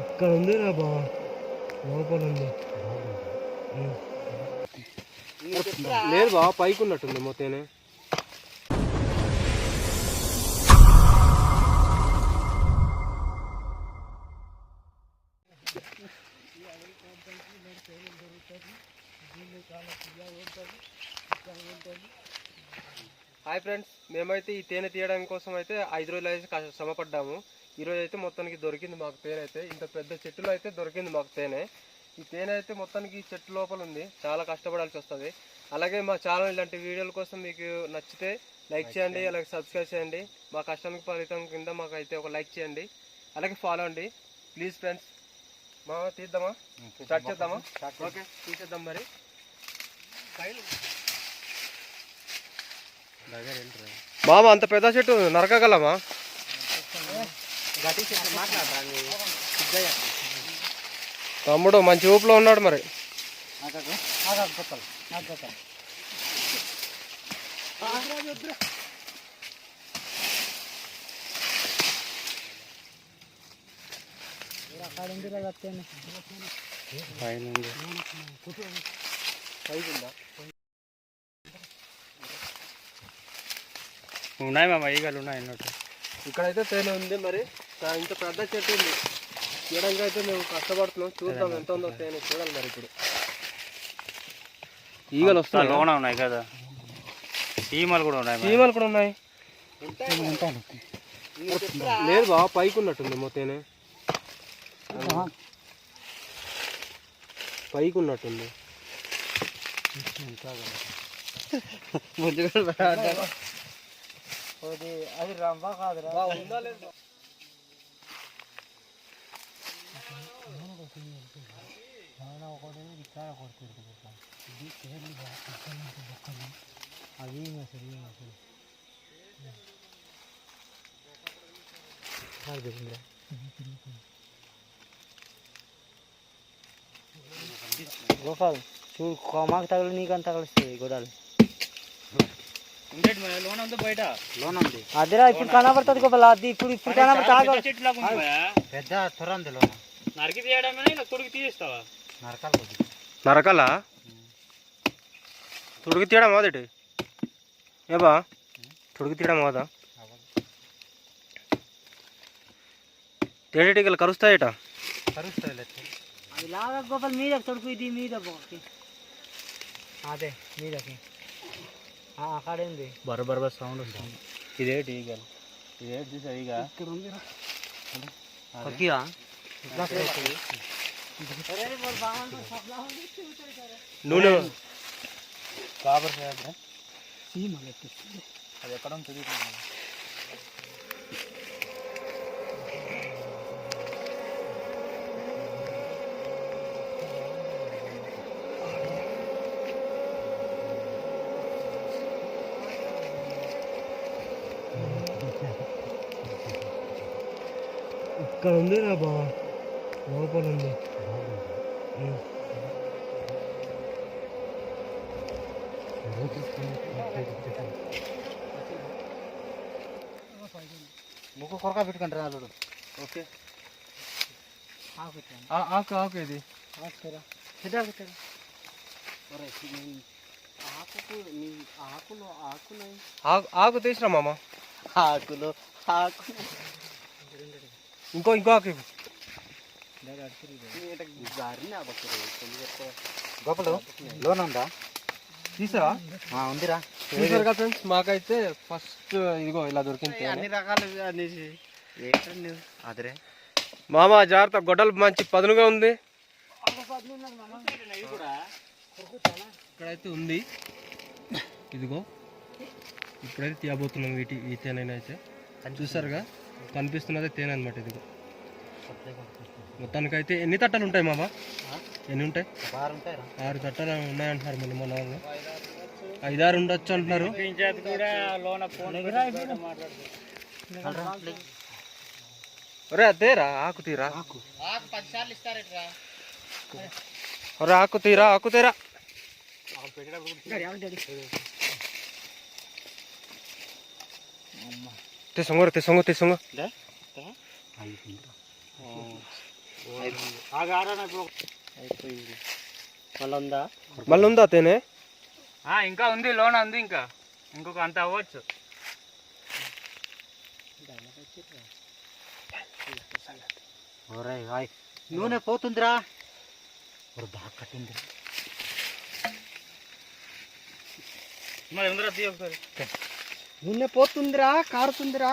ఇక్కడ ఉంది రా బా లోపల ఉంది లేదు బా పైకి ఉన్నట్టుంది మొత్తేనే. హాయ్ ఫ్రెండ్స్ మేమైతే ఈ తేనె తీయడం కోసం అయితే ఐదు రోజులు అయితే కాస్త శ్రమ పడ్డాము ఈ రోజు అయితే మొత్తానికి దొరికింది మాకు తేనె అయితే. ఇంత పెద్ద చెట్టులో అయితే దొరికింది మాకు తేనె. ఈ తేనె అయితే మొత్తానికి చెట్టు లోపల ఉంది. చాలా కష్టపడాల్సి వస్తుంది. అలాగే మా ఛానల్ ఇలాంటి వీడియోల కోసం మీకు నచ్చితే లైక్ చేయండి అలాగే సబ్స్క్రైబ్ చేయండి. మా కష్టానికి ఫలితం కింద మాకు అయితే ఒక లైక్ చేయండి. అలాగే ఫాలో అండి. ప్లీజ్ ఫ్రెండ్స్ మా తీద్దామా? స్టార్ట్ చేద్దామా? ఓకే తీసేద్దాం మరి. మామ అంత పెద్ద చెట్టు నరకగలమా? తమ్ముడు మంచి ఊపులో ఉన్నాడు మరి. ఉన్నాయి మామ ఈగలు ఉన్నాయి అన్నట్టు. ఇక్కడైతే తేనె ఉంది మరి. ఇంత పెద్ద చెట్టు ఉంది. తీయడానికి అయితే మేము కష్టపడుతున్నాం. చూద్దాం ఎంత ఉందో తేనె చూడాలి మరి ఇప్పుడు. ఈగలు వస్తాయి లోన ఉన్నాయి కదా. చీమలు కూడా ఉన్నాయి. చీమలు కూడా ఉన్నాయి. లేదు బాగా పైకి ఉన్నట్టుంది మొత్తేనే పైకి ఉన్నట్టుంది. అది రంప కాదురా. ఉందా లేదా? అది అసలు అసలు గోపాల్ చూడు కోమాకు తగలి నీకు అంత తగలుస్తాయి గొడవలు లోన్ అంతా బయట లోన్ ఉంది అదిరా ఇప్పుడు కనబడుతుంది గోపాల్ అది ఇప్పుడు ఇప్పుడు కనబడుతుంది. పెద్ద త్వర ఉంది లోన నరికి తీయడమే ఇలా తొడిగి తీస్తావా నరకాలి నరకల? తుడికి తీయడం మొదటి ఏబా తుడికి తీయడం కదా? తేనెటీగలు కరుస్తాయట? కరుస్తాయి అది లాగా గోపాల్ మీద తొడుకు ఇది మీద అదే మీదకి. అక్కడ ఉంది బర బర సౌండ్ ఉంటుంది ఇదేటి ఇదేటి ఈగ కొద్దిగా నూనె. కాబర్ అది ఎక్కడ ఉంటుంది ఇక్కడ ఉంది రా బా లోపల ఉంది ముక్కు కొరక పెట్టుకుంటారు అల్లుడు? ఓకే. ఆకు ఆకు ఇది. ఆకుకు నీ ఆకులు ఆకులు. ఆకు ఆకు తీసిరా మామ. ఆకులు ఆకు ఇంకో ఇంకో ఆకు గోపాలు లోన్ ఉందా? తీసారా ఉందిరా. చూసారు కదా ఫ్రెండ్స్ మాకైతే ఫస్ట్ ఇదిగో ఇలా దొరికింది. అన్ని రకాలు అనేసి. ఏంటండి అదిరే. మామ జాగ్రత్త గొడ్డలు మంచి పదునుగా ఉంది. ఇక్కడైతే ఉంది. ఇదిగో. ఇప్పుడైతే తీయబోతున్నాం వీటి ఈ తేనె అయితే చూసారుగా? కనిపిస్తున్నదే తేనె అనమాట ఇదిగో. మొత్తానికైతే ఎన్ని తట్టలు ఉంటాయి మామ? ఎన్ని ఉంటాయి? ఆరు తట్టలు ఉన్నాయంటున్నారు మళ్ళీ మన వాళ్ళు. ఐదారు ఉండొచ్చు అంటున్నారు. ఒరే అదేరా ఆకు తీరా? ఆకు ఒరే ఆకు తీరా ఆకు తీరా? తెసొంగ తెసొంగ తెసొంగ అయిపోయింది మళ్ళీ ఉందా మళ్ళీ ఉందా తేనె? ఇంకా ఉంది లోన ఉంది ఇంకా. ఇంకొక అంత అవ్వచ్చు. నూనె పోతుందిరా. బాగా కట్టింది. మరి ఉందరా తీ ఒకసారి. నూనె పోతుందిరా కారుతుందిరా.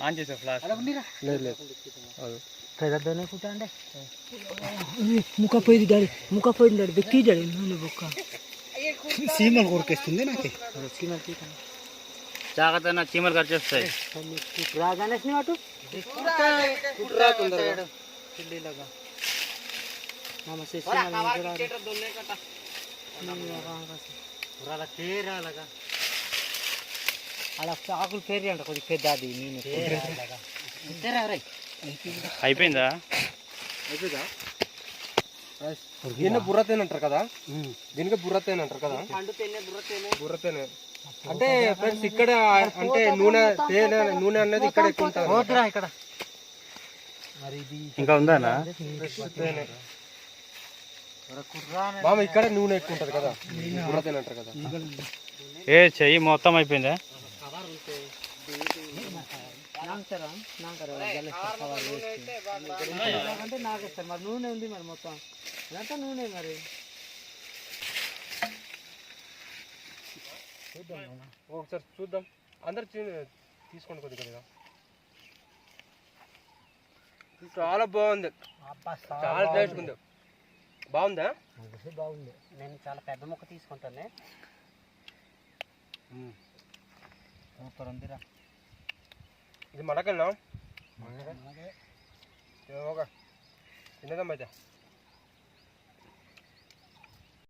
ఆన్ చేసా ఫ్లాష్ లేదు లేదు అది. కదా దోనే కుటండే ముఖ పోయింది డాడీ ముఖ పోయింది డాడీ వెక్కి డాడీ నూనె బొక్క సీమలు కొరికేస్తుంది నాకు సీమలు తీకండి జాగ్రత్త నా చీమలు ఖర్చేస్తాయి రాగానే అటు చిల్లీలాగా మామ సే సీమలు అలా ఆకులు పేరు అంట కొద్దిగా పెద్ద అది నేను అయిపోయిందా? అయిపోయిందా? దీన్ని బుర్ర తేనె అంటారు కదా? దీనికి బుర్ర తేనె అంటారు కదా? బుర్ర తేనె అంటే ఫ్రెండ్స్ ఇక్కడ అంటే నూనె తేనె నూనె అనేది ఇక్కడ ఎక్కువ ఇక్కడ? మరి ఇది ఇంకా ఉందానా? మామ ఇక్కడ నూనె ఎక్కువ ఉంటుంది కదా? బుర్ర తేనె అంటారు కదా? ఏ చెయ్యి మొత్తం అయిపోయిందా? కవర్ వేసి అంటే నాకేస్తారు మరి నూనె ఉంది మరి మొత్తం. ఇదంతా నూనె మరి? ఒకసారి చూద్దాం. అందరు చూ- తీసుకోండి కొద్దిగా కొద్దిగా. చాలా బాగుంది. చాలా టేస్ట్ ఉంది. బాగుందా? బాగుంది. నేను చాలా పెద్ద మొక్క తీసుకుంటానే. సూపర్ ఉందిరా ఇది మడకన్నా ఒక తినేద్దాం అయితే